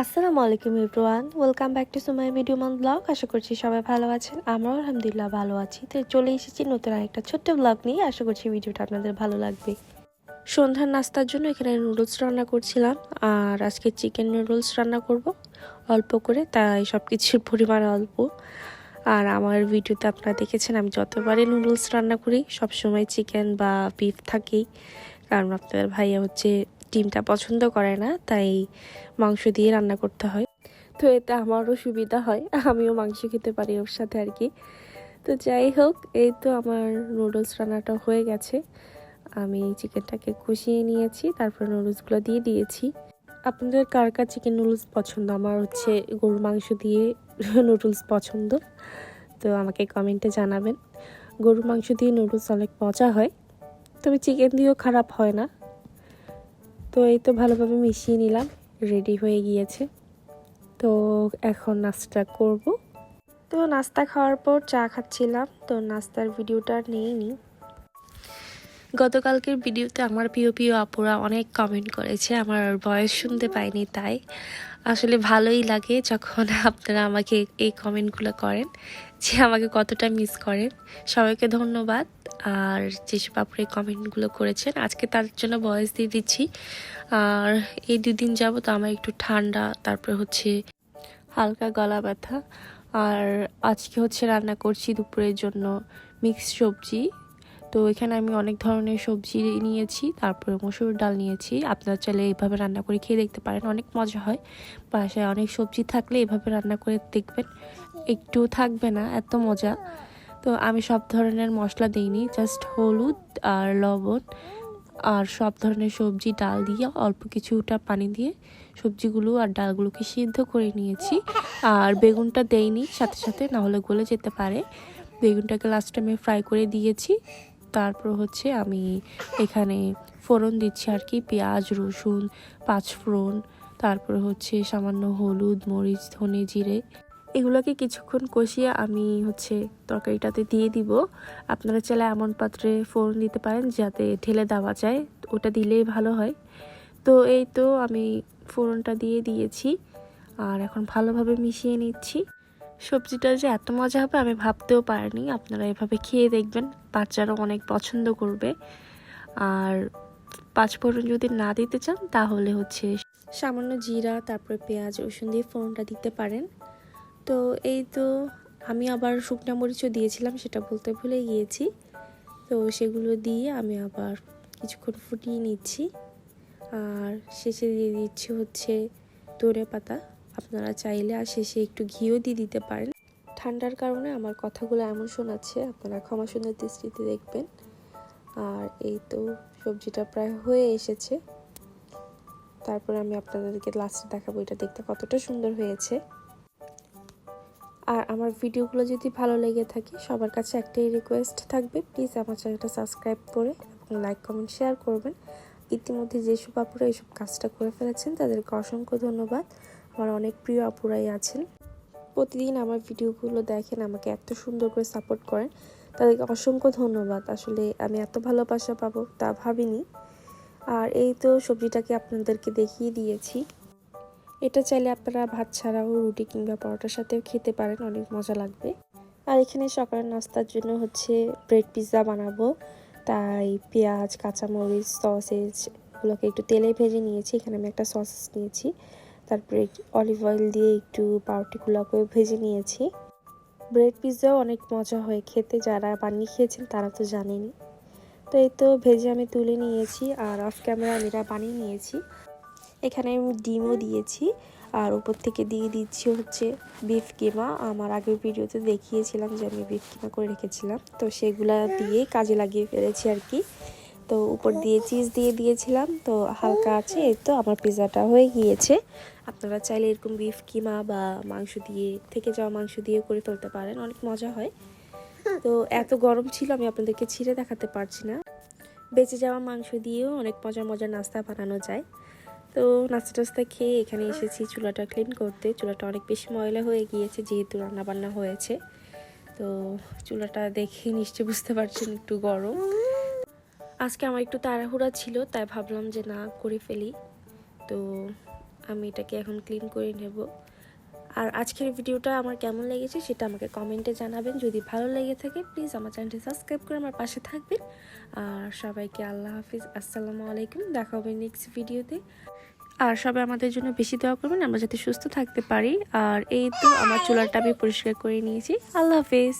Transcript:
আসসালামু আলাইকুম everyone, welcome back to সুমাই মিডিয়াম মান ব্লগ। আশা করছি সবাই ভালো আছেন, আমরাও আলহামদুলিল্লাহ ভালো আছি। তো চলে এসেছি নতুন আরেকটা ছোট্ট ব্লগ নিয়ে। আশা করছি ভিডিওটা আপনাদের ভালো লাগবে। সন্ধ্যার নাস্তার জন্য এখানে নুডলস রান্না করছিলাম, আর আজকে চিকেন নুডলস রান্না করব, অল্প করে, তাই সব কিছুর পরিমাণ অল্প। আর আমার ভিডিওতে আপনারা দেখেছেন আমি যতবারই নুডলস রান্না করি, সবসময় চিকেন বা বিফ থাকেই। কারণ আপনাদের ভাইয়া হচ্ছে ডিমটা পছন্দ করে না, তাই মাংস দিয়ে রান্না করতে হয়। তো এতে আমারও সুবিধা হয়, আমিও মাংস খেতে পারি ওর সাথে আর কি। তো যাই হোক, এই তো আমার নুডলস রান্নাটা হয়ে গেছে। আমি চিকেনটাকে কষিয়ে নিয়েছি, তারপর নুডলসগুলো দিয়ে দিয়েছি। আপনাদের কার কার চিকেন নুডলস পছন্দ? আমার হচ্ছে গরুর মাংস দিয়ে নুডলস পছন্দ, তো আমাকে কমেন্টে জানাবেন। গরুর মাংস দিয়ে নুডলস অনেক মজা হয়, তবে চিকেন দিয়েও খারাপ হয় না। তো এই তো ভালোভাবে মিশিয়ে নিলাম, রেডি হয়ে গিয়েছে। তো এখন নাস্তা করব। তো নাস্তা খাওয়ার পর চা খাচ্ছিলাম, তো নাস্তার ভিডিওটা নিয়ে নিই গতকালকের ভিডিওতে আমার প্রিয় প্রিয় আপুরা অনেক কমেন্ট করেছে, আমার ভয়েস শুনতে পাইনি তাই। আসলে ভালোই লাগে যখন আপনারা আমাকে এই কমেন্টগুলো করেন, যে আমাকে কতটা মিস করেন। সবাইকে ধন্যবাদ। আর যেসব আপুরা এই কমেন্টগুলো করেছেন, আজকে তার জন্য ভয়েস দিয়ে দিচ্ছি। আর এই দুদিন যাব তো আমার একটু ঠান্ডা, তারপরে হচ্ছে হালকা গলা ব্যথা। আর আজকে হচ্ছে রান্না করছি দুপুরের জন্য মিক্স সবজি। তো এখানে আমি অনেক ধরনের সবজি নিয়েছি, তারপরে মসুর ডাল নিয়েছি। আপনারা চাইলে এইভাবে রান্না করে খেয়ে দেখতে পারেন, অনেক মজা হয়। বাসায় অনেক সবজি থাকলে এভাবে রান্না করে দেখবেন। একটু থাকবে না, এত মজা। তো আমি সব ধরনের মশলা দিইনি জাস্ট হলুদ আর লবণ আর সব ধরনের সবজি, ডাল দিয়ে অল্প কিছুটা পানি দিয়ে সবজিগুলো আর ডালগুলোকে সিদ্ধ করে নিয়েছি। আর বেগুনটা দেইনি, সাথে সাথে না হলে গলে যেতে পারে। বেগুনটাকে লাস্ট টাইমে ফ্রাই করে দিয়েছি। তারপর হচ্ছে আমি এখানে ফোড়ন দিচ্ছি আর কি, পেঁয়াজ, রসুন পাঁচ ফোড়ন তারপর হচ্ছে সামান্য হলুদ, মরিচ, ধনে জিরে। এগুলোকে কিছুক্ষণ কষিয়ে আমি হচ্ছে তরকারিটাতে দিয়ে দিব। আপনারা চাইলে এমন পাত্রে ফোড়ন দিতে পারেন যাতে ঢেলে দেওয়া যায়, ওটা দিলেই ভালো হয়। তো এই তো আমি ফোড়নটা দিয়ে দিয়েছি। আর এখন ভালোভাবে মিশিয়ে নিচ্ছি। সবজিটা যে এত মজা হবে আমি ভাবতেও পারিনি। আপনারা এভাবে খেয়ে দেখবেন, বাচ্চারাও অনেক পছন্দ করবে। আর পাঁচফোড়ন যদি না দিতে চান, তাহলে হচ্ছে সামান্য জিরা, তারপরে পেঁয়াজ, রসুন দিয়ে ফোড়নটা দিতে পারেন। তো এই তো আমি আবার শুকনো মরিচও দিয়েছিলাম, সেটা বলতে ভুলে গিয়েছি। তো সেগুলো দিয়ে আমি আবার কিছুক্ষণ ফুটিয়ে নিচ্ছি। আর শেষে দিয়ে দিচ্ছি হচ্ছে ধনে পাতা আপনারা চাইলে আর শেষে একটু ঘিও দিয়ে দিতে পারেন। ঠান্ডার কারণে আমার কথাগুলো এমন শোনাচ্ছে, আপনারা ক্ষমা সুন্দর দৃষ্টিতে দেখবেন। আর এই তো সবজিটা প্রায় হয়ে এসেছে। তারপর আমি আপনাদেরকে লাস্টে দেখাবো এটা দেখতে কতটা সুন্দর হয়েছে। আর আমার ভিডিওগুলো যদি ভালো লেগে থাকে, সবার কাছে একটাই রিকোয়েস্ট থাকবে প্লিজ আমার চ্যানেলটা সাবস্ক্রাইব করে লাইক কমেন্ট শেয়ার করবেন। ইতিমধ্যে যেসব আপুরা এইসব কাজটা করে ফেলেছেন, তাদেরকে অসংখ্য ধন্যবাদ। আমার অনেক প্রিয় আপুরাই আছেন। প্রতিদিন আমার ভিডিওগুলো দেখেন, আমাকে এত সুন্দর করে সাপোর্ট করেন। তাদেরকে অসংখ্য ধন্যবাদ। আসলে আমি এত ভালোবাসা পাবো তা ভাবিনি। আর এই তো সবজিটাকে আপনাদেরকে দেখিয়ে দিয়েছি। এটা চাইলে আপনারা ভাত ছাড়াও রুটি কিংবা পরোটার সাথেও খেতে পারেন, অনেক মজা লাগবে। আর এখানে সকালের নাস্তার জন্য হচ্ছে ব্রেড পিৎজা বানাবো। তাই পেঁয়াজ, কাঁচামরিচ সসেজ এগুলোকে একটু তেলে ভেজে নিয়েছি। এখানে আমি একটা সসেস নিয়েছি। তারপরে অলিভ অয়েল দিয়ে একটু পাউরুটিগুলোকে ভেজে নিয়েছি। ব্রেড পিৎজাও অনেক মজা হয় খেতে, যারা বানিয়ে খেয়েছেন তারা তো জানেনি তো এই তো ভেজে আমি তুলে নিয়েছি আর অফ ক্যামেরা আমি এটা বানিয়ে নিয়েছি। এখানে আমি ডিমও দিয়েছি আর উপর থেকে দিয়ে দিচ্ছি হচ্ছে বিফ কিমা আমার আগের ভিডিওতে দেখিয়েছিলাম যে আমি বিফ কিমা করে রেখেছিলাম। তো সেগুলা দিয়ে কাজে লাগিয়ে ফেলেছি আর কি। তো উপর দিয়ে চিজ দিয়ে দিয়েছিলাম। তো হালকা আছে, এই তো আমার পিৎজাটা হয়ে গিয়েছে। আপনারা চাইলে এরকম বিফ কিমা বা মাংস দিয়ে, থেকে যাওয়া মাংস দিয়ে করে ফেলতে পারেন, অনেক মজা হয়। তো এত গরম ছিল, আমি আপনাদেরকে ছিঁড়ে দেখাতে পারছি না। বেঁচে যাওয়া মাংস দিয়েও অনেক মজার মজার নাস্তা বানানো যায়। তো নাস্তা টাস্তা খেয়ে এখানে এসেছি চুলাটা ক্লিন করতে। চুলাটা অনেক বেশি ময়লা হয়ে গিয়েছে, যেহেতু রান্নাবান্না হয়েছে। তো চুলাটা দেখে নিশ্চয়ই বুঝতে পারছেন একটু গরম। আজকে আমার একটু তাড়াহুড়া ছিল, তাই ভাবলাম যে না, করে ফেলি। তো আমি এটাকে এখন ক্লিন করে নেব। আর আজকের ভিডিওটা আমার কেমন লেগেছে সেটা আমাকে কমেন্টে জানাবেন। যদি ভালো লেগে থাকে প্লিজ আমার চ্যানেলটি সাবস্ক্রাইব করে আমার পাশে থাকবেন। আর সবাইকে আল্লাহ হাফিজ। আসসালামু আলাইকুম। দেখা হবে নেক্সট ভিডিওতে আর সবাই আমাদের জন্য বেশি দোয়া করবেন, আমরা যাতে সুস্থ থাকতে পারি। আর এই তো আমার চুলাটা আমি পরিষ্কার করে নিয়েছি। আল্লাহ হাফিজ।